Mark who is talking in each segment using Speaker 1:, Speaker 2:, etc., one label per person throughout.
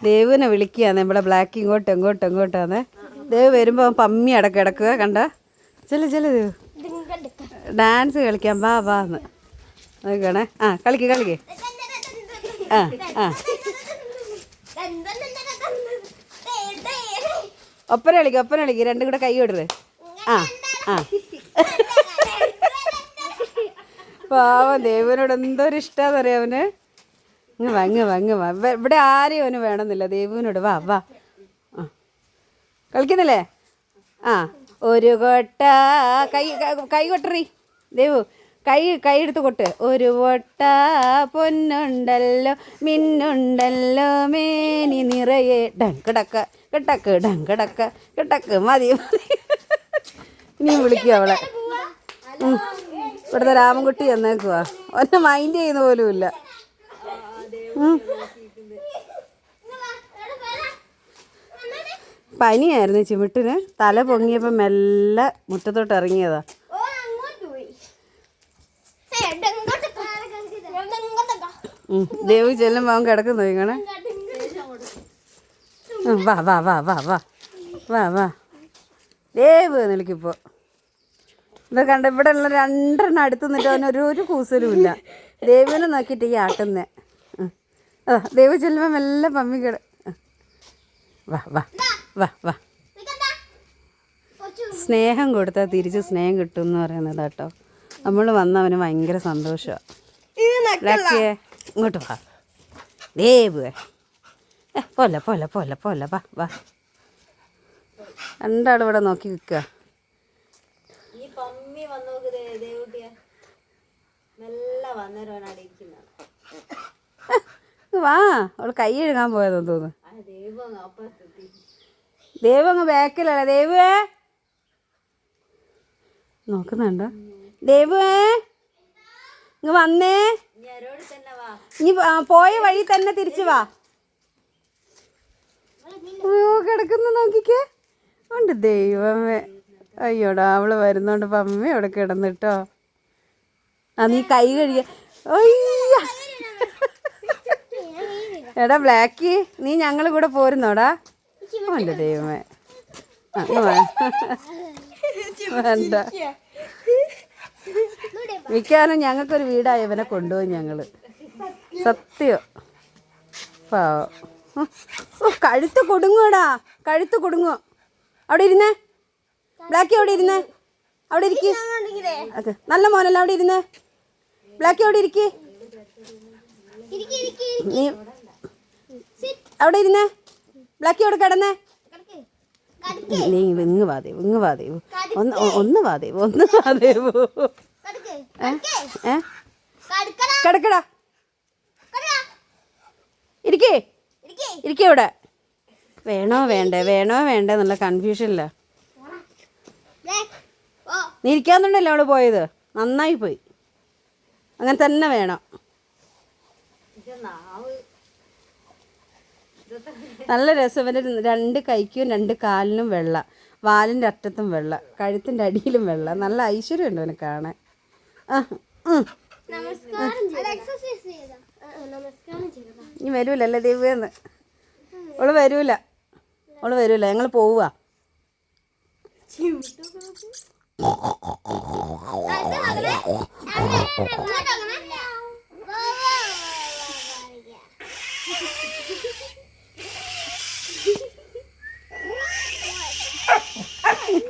Speaker 1: ദേവുവിനെ വിളിക്കുകയാണ് നമ്മളെ ബ്ലാക്ക് ഇങ്ങോട്ട് എങ്ങോട്ട് എങ്ങോട്ടാന്ന് ദേവ് വരുമ്പോൾ പമ്മി അടക്ക കിടക്കുക കണ്ട? ചെല്ലു ചെല്ലു ദേവ്. ഡാൻസ് കളിക്കാം വാ വാ എന്ന്. നോക്കണേ ആ കളിക്ക് കളിക്ക്. ആ ആ. ഒപ്പന കളിക്ക് ഒപ്പന കളിക്ക്. രണ്ടും കൂടെ കൈ വിടരുത് ആ ആ. പാവം ദേവനോട് എന്തൊരു ഇഷ്ടമാണെന്ന് അറിയാം അവന്? ഇങ്ങ് വാ ഇങ്ങ് വാ ഇവിടെ ആരെയും അവന് വേണമെന്നില്ല. ദേവുവിനോട് വാ വാ. കളിക്കുന്നില്ലേ? ആ. ഒരു കൊട്ട കൈ കൈ കൊട്ടറി. ദേവു കൈ കൈ എടുത്ത് കൊട്ട്. ഒരു കൊട്ട പൊന്നുണ്ടല്ലോ മിന്നുണ്ടല്ലോ മേനി നിറയെ. ഡങ്കടക്ക കിട്ടക്ക് ഡങ്കടക്ക കിട്ടക്ക് മതി ഇനിയും വിളിക്കുക അവളെ. ഇവിടുത്തെ രാമൻകുട്ടി എന്നേക്കുവാ ഒന്നെ മൈൻഡ് ചെയ്യുന്ന പോലുമില്ല. പനിയായിരുന്നു ചിമിട്ടിന് തല പൊങ്ങിയപ്പോൾ മെല്ലെ മുറ്റത്തോട്ട് ഇറങ്ങിയതാ. ദേവി ചെല്ലുമ്പോൾ അവൻ കിടക്കുന്നു ഇങ്ങനെ. വാ വാ വാ വാ വാ. വാ വാ. ദേവ് നിൽക്കിപ്പോൾ ഇത് കണ്ട ഇവിടെ ഉള്ള രണ്ടെണ്ണം അടുത്ത് നിന്നിട്ട് അവനൊരു ഒരു കൂസലും ഇല്ല. ദേവിനെ നോക്കിയിട്ട് ഈ ആട്ടുന്നേ. അതാ ദേവി ചെല്ലുമ്പോൾ മെല്ലെ പമ്മി കിട. വാ വാ വാ വാ. സ്നേഹം കൊടുത്താൽ തിരിച്ച് സ്നേഹം കിട്ടും എന്ന് പറയുന്നത് കേട്ടോ നമ്മൾ വന്നവന് ഭയങ്കര സന്തോഷമാണ് ലക്കിയേ ഇങ്ങോട്ട് വാ. ദേവ് ഏ പോലെ പോലെ പോലെ പോലെ വാ വാ. രണ്ടാളും ഇവിടെ നോക്കി നിൽക്കുക.
Speaker 2: മെല്ലെ വന്നേരവനാണ് ഇരിക്കുന്നത്
Speaker 1: വാ. അവൾ കൈ എഴുകാൻ പോയതെന്ന് തോന്നുന്നു.
Speaker 2: ദൈവം അങ്ങ്
Speaker 1: ബാക്കിലല്ല? ദേവുവേ നോക്കുന്നുണ്ടോ? ദേവുവേ ഇങ്ങ് വന്നേ.
Speaker 2: ഇനി
Speaker 1: പോയ വഴി തന്നെ തിരിച്ചു വാ. അയ്യോ കിടക്കുന്ന നോക്കിക്കേ. ഉണ്ട് ദൈവമേ. അയ്യോടാ അവൾ വരുന്നോണ്ട് പമ്മ അവിടെ കിടന്നിട്ടോ. ആ നീ കൈ കഴുകിയ അയ്യ. എടാ ബ്ലാക്കി നീ ഞങ്ങൾ കൂടെ പോരുന്നോടാ. എന്റെ ദൈവമേ. വേണ്ട. മിക്കാനും ഞങ്ങൾക്കൊരു വീടായി ഇവനെ കൊണ്ടുപോയി ഞങ്ങൾ. സത്യം. പാവം. ഓ കഴുത്ത് കൊടുങ്ങൂടാ കഴുത്ത് കൊടുങ്ങോ അവിടെ ഇരുന്നേ. ബ്ലാക്കി അവിടെ ഇരുന്നേ. അവിടെ ഇരിക്ക്. അത് നല്ല മോനല്ല അവിടെ ഇരുന്നേ. ബ്ലാക്കി അവിടെ ഇരിക്ക്. നീ അവിടെ ഇരുന്നേ. ബ്ലാക്കി അവിടെ കിടന്നേ. നീ ഇങ്ങ് വാദേവ് ഇങ്ങ് വാദേവ് ഒന്ന് ഒന്ന് വാദേവ് ഒന്ന് വാദേവ് കിടക്കടാ. ഇരിക്കേ. ഇരിക്കേ. ഇവിടെ. വേണോ വേണ്ടേ വേണോ വേണ്ടേ എന്നുള്ള കൺഫ്യൂഷനില്ല നീ ഇരിക്കാന്നുണ്ടല്ലോ അവൾ പോയത്. നന്നായി പോയി. അങ്ങനെ തന്നെ വേണം. നല്ല രസം. ഇവന്റെ രണ്ട് കൈക്കും രണ്ട് കാലിനും വെള്ള. വാലിന്റെ അറ്റത്തും വെള്ള. കഴുത്തിന്റെ അടിയിലും വെള്ള. നല്ല ഐശ്വര്യമുണ്ട് അവനെ കാണാൻ. ഇനി വരൂല ഇനി വരൂലല്ലേ ദിവ്യെന്ന്? അവൾ വരൂല. അവൾ വരൂല. ഞങ്ങൾ പോവുക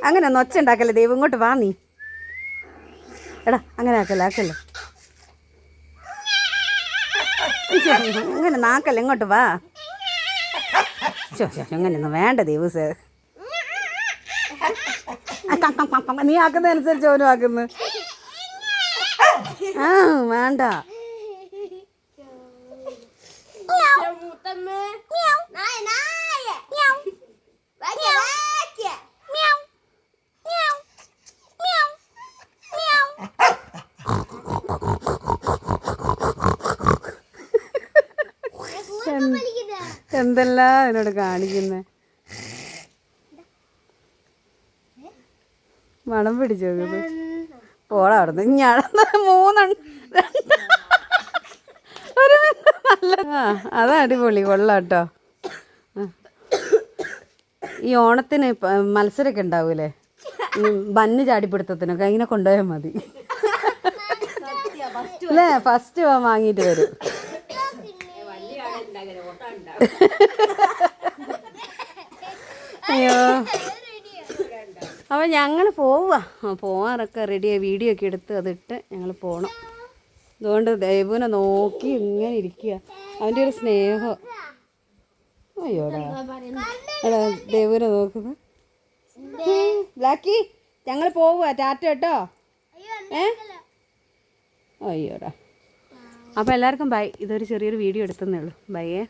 Speaker 1: അങ്ങനെ ഒന്ന് ഒച്ച ഉണ്ടാക്കല്ലേ ദൈവം? ഇങ്ങോട്ട് വാ നീ. എടാ അങ്ങനെ ആക്കല്ലേ ആക്കല്ലേ. അങ്ങനെ നാക്കല്ലേ ഇങ്ങോട്ട് വാ. ശോ ശോ അങ്ങനെയൊന്നും വേണ്ട ദിവസേ നീ ആക്കുന്നതനുസരിച്ച് ഓനും ആക്കുന്നു. ആ വേണ്ട. എന്തെല്ലാം എന്നോട് കാണിക്കുന്നേ? മണം പിടിച്ചു നോക്കുന്നത് പോടാ അവിടുന്ന്. ഞാൻ മൂന്നെണ്ണം ഒരു നല്ല ആ അതാ അടിപൊളി. കൊള്ളാം കേട്ടോ. ഈ ഓണത്തിന് മത്സരമൊക്കെ ഉണ്ടാവൂലേ? ബന്ന് ചാടിപ്പിടുത്തത്തിനൊക്കെ ഇങ്ങനെ കൊണ്ടുപോയാൽ മതി. അല്ലേ? ഫസ്റ്റ് വാങ്ങിയിട്ട് വരും. അയ്യോ. അപ്പോൾ ഞങ്ങൾ പോവുക പോവാറൊക്കെ റെഡിയായി വീഡിയോ ഒക്കെ എടുത്ത് അതിട്ട് ഞങ്ങൾ പോകണം അതുകൊണ്ട് ദൈവനെ നോക്കി ഇങ്ങനെ ഇരിക്കുക അവന്റെ ഒരു സ്നേഹം. അയ്യോടാ. എടാ ദൈവനെ നോക്കുന്നത് ബ്ലാക്കി ഞങ്ങൾ പോവുക ടാറ്റ കേട്ടോ? ഏ? അയ്യോടാ. അപ്പോൾ എല്ലാവർക്കും ബൈ ഇതൊരു ചെറിയൊരു വീഡിയോ എടുത്തന്നേ ഉള്ളൂ. ബൈയേ